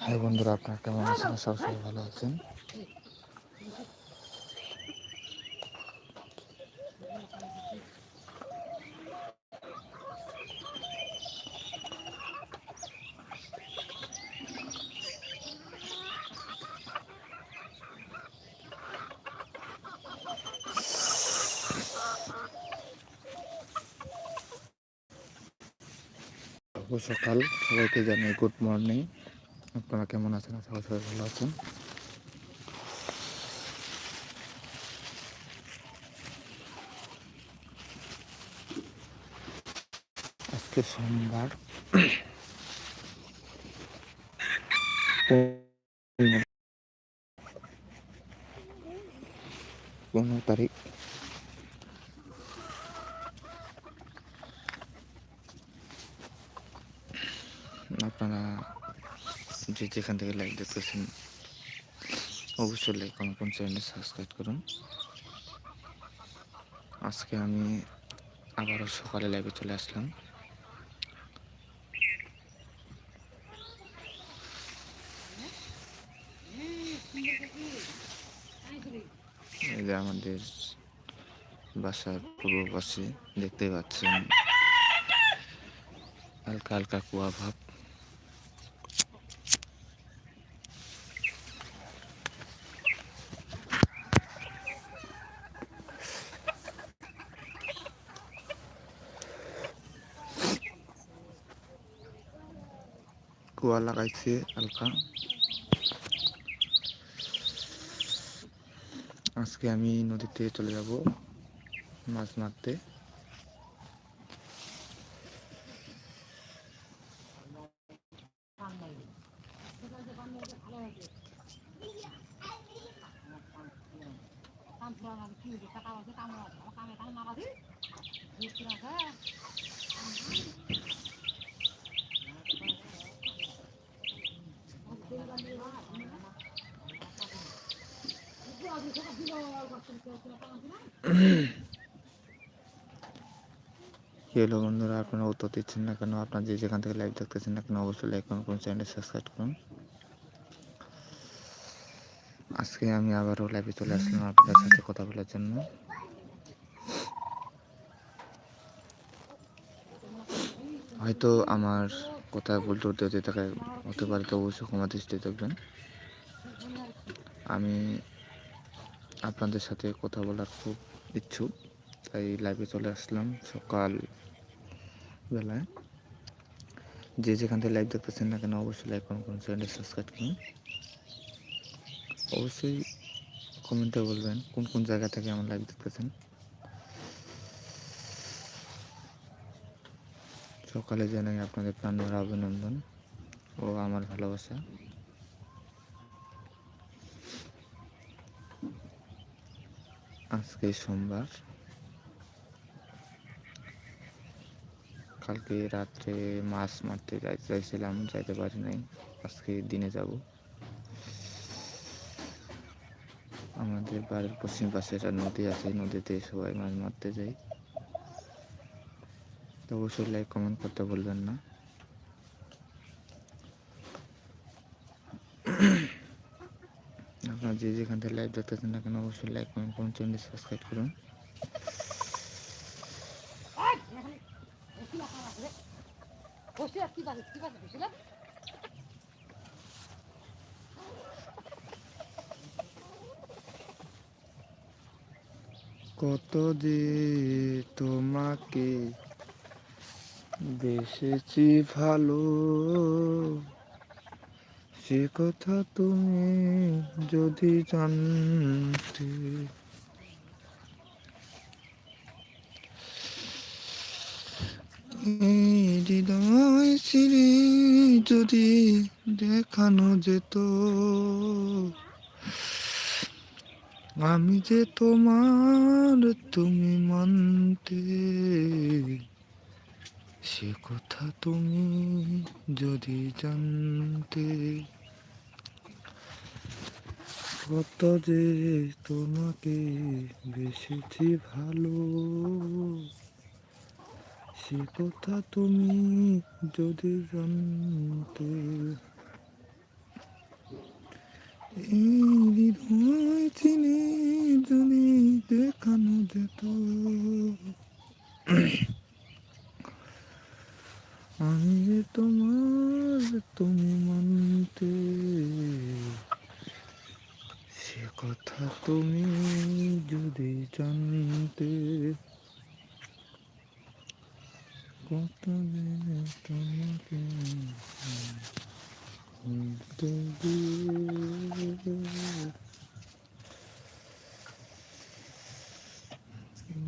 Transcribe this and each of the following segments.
হ্যাঁ বন্ধুরা আপনারা কেমন আছেন? সব সবাই ভালো আছেন। শুভ সকাল। সবাইকে জানাই গুড মর্নিং আপনারা কেমন আছেন? আশা সবাই ভালো আছেন। আজকে সোমবার। পনেরো তারিখ আপনারা যে যেখান থেকে লাইক দেখতেছেন, অবশ্যই লাইক কমেন্ট করুন চ্যানেল সাবস্ক্রাইব করুন। আজকে আমি আবারও সকালে লাইভে চলে আসলাম। এই যে আমাদের বাসার পূর্ব পাশে দেখতে পাচ্ছেন, হালকা হালকা কুয়া কুয়া লাগাইছে হালকা। আজকে আমি নদীতে চলে যাব মাছ মারতে। কি হলো বন্ধুরা, আপনারা উত্তর দিচ্ছেন না কেন? আপনার যে যেখান থেকে লাইভ দেখতেছেন না কেন, অবশ্যই লাইক করুন করুন চ্যানেল সাবস্ক্রাইব করুন। আজকে আমি আবারও লাইভে চলে আসলাম আপনাদের সাথে কথা বলার জন্য। হয়তো আমার কথা ভুল টুলতে হতে থাকে, হতে পারে তো অবশ্যই ক্ষমা দৃষ্টি দেখবেন। আমি আপনাদের সাথে কথা বলার খুব ইচ্ছুক, তাই লাইভে চলে আসলাম সকাল বেলায়। যে যেখান থেকে লাইভ দেখতেছেন না কেন, অবশ্যই লাইক করুন করুন চ্যানেলটি সাবস্ক্রাইব করুন। অবশ্যই কমেন্টে বলবেন কোন কোন জায়গা থেকে আমার লাইভ দেখতেছেন। সকালে জানাই আপনাদের প্রাণভরা অভিনন্দন ও আমার ভালোবাসা। আজকে সোমবার। কালকে রাত্রে মাছ মারতে চাইছিলাম যাইতে পারি নাই। আজকে দিনে যাব। আমাদের বাড়ির পশ্চিম পাশে একটা নদী আছে, নদীতে সবাই মাছ মারতে যাই তো অবশ্যই লাইক কমেন্ট করতে বলবেন না আপনারা যে যেখান থেকে লাইভ দেখতেছেন না কেন, অবশ্যই লাইক কমেন্ট করুন চ্যানেল সাবস্ক্রাইব করুন। কত যে তোমাকে বেসেছি ভালো সে কথা তুমি যদি জানতে। যদি দেখানো যেত, আমি যে তোমার তুমি মানতে। সে কথা তুমি যদি জানতে। কত যে তোমাকে বেসেছি ভালো। সে কথা তুমি যদি জানতে। এই হৃদয় চিনি যদি দেখানো যেত। আমি যে তোমার তুমি মানতে। কথা তুমি যদি জানতে কত তোমাকে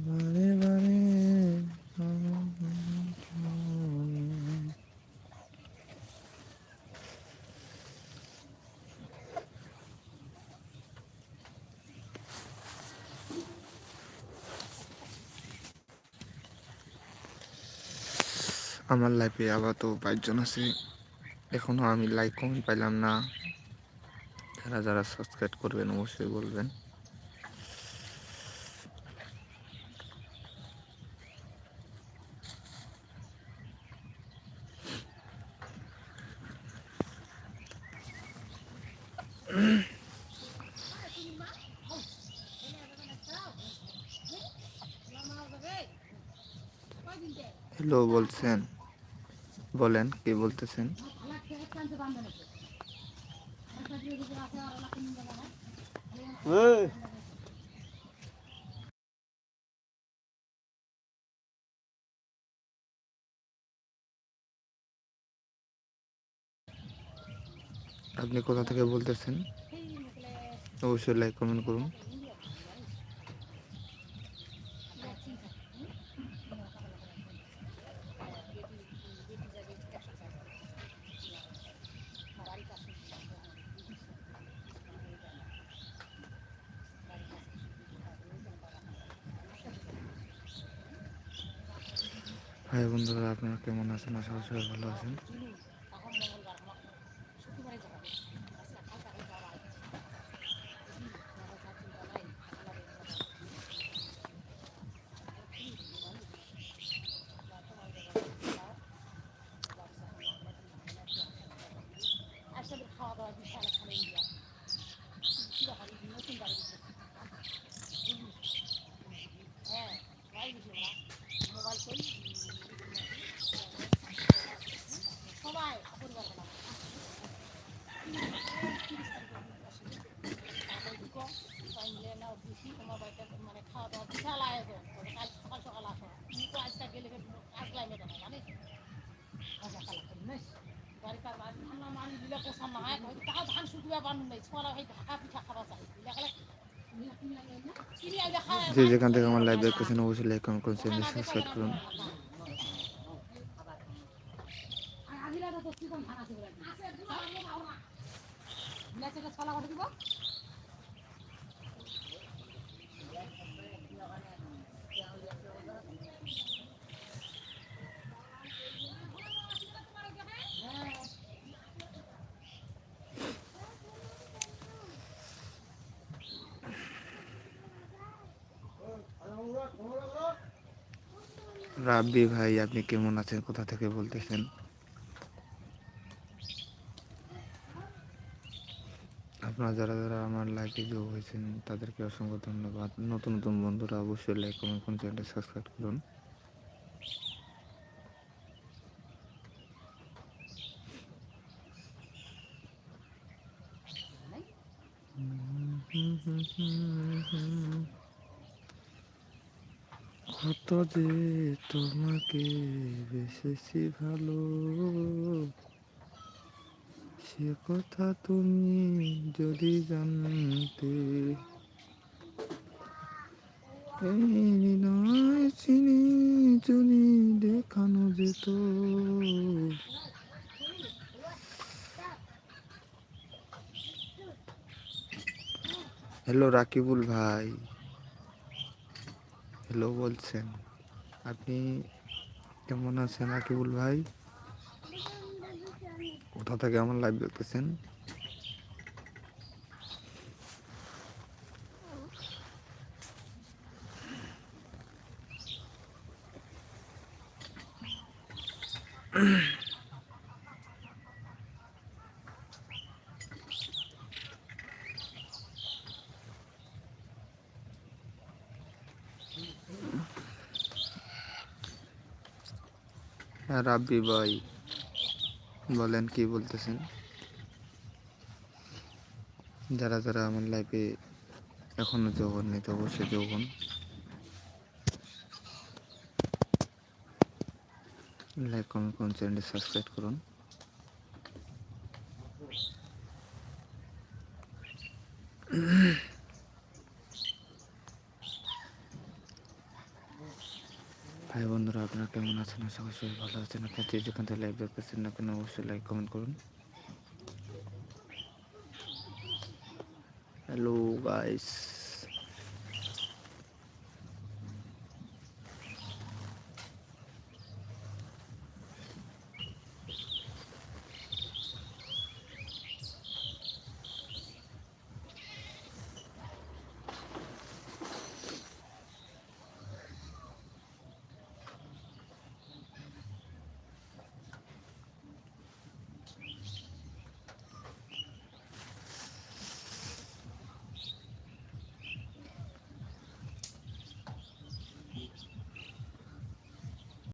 বারে বারে আমার লাইফে আবার তো পাঁচজন আছে। এখনও আমি লাইক কমেন্ট পাইলাম না। যারা যারা সাবস্ক্রাইব করবেন, অবশ্যই বলবেন। হ্যালো বলছেন। বলেন কি বলতেছেন? আপনি কোথা থেকে বলতেছেন? অবশ্যই লাইক কমেন্ট করুন। হাই বন্ধুরা আপনারা কেমন আছেন? আশা করি সবাই ভালো আছেন খাওয়া দাওয়া বিশাল এখানে ইন্ডিয়া নতুন বাড়ি হ্যাঁ বাড়ি মোবাইল করি সবাই পরিবার মানে খাওয়া দাওয়া বিশাল আয়োজন তবে কাল সকাল সকাল আসো তুমি তো আজকে গেলে আসলাই মেটা না জানিস কালা করি কার দিলে না হয় হয়তো তাও ধান শুকিয়ে বানু নেই পিঠা খাওয়া যায় দিলে খায় যে যেখান থেকে আমার লাইভ দেখতেছেন অবশ্যই রাব্বি ভাই, আপনি কেমন আছেন? কোথা থেকে বলতেছেন? আপনারা যারা যারা আমার লাইভে যোগ হয়েছেন, তাদেরকে অসংখ্য ধন্যবাদ। নতুন নতুন বন্ধুরা অবশ্যই লাইক কমেন্ট করুন। চ্যানেলটা সাবস্ক্রাইব করুন কত যে তোমাকে বেসেছি ভালো। সে কথা তুমি যদি জানতে হৃদয় চিনি যদি দেখানো যেত। হ্যালো রাকিবুল ভাই। হ্যালো বলছেন। আপনি কেমন আছেন আকিবুল ভাই? কোথা থেকে আমার লাইভ দেখতেছেন আর রাব্বি ভাই, বলেন কি বলতেছেন? যারা যারা আমার লাইফে এখনও যোগ হননি তো অবশ্যই যোগ হন লাইক কমেন্ট করুন চ্যানেলটি সাবস্ক্রাইব করুন। ভাই বন্ধুরা, আপনারা কেমন আছেন? আশা করি সবাই ভালো আছেন। আপনার যে যেখান থেকে লাইভ না কেন, অবশ্যই লাইক কমেন্ট করুন। Hello guys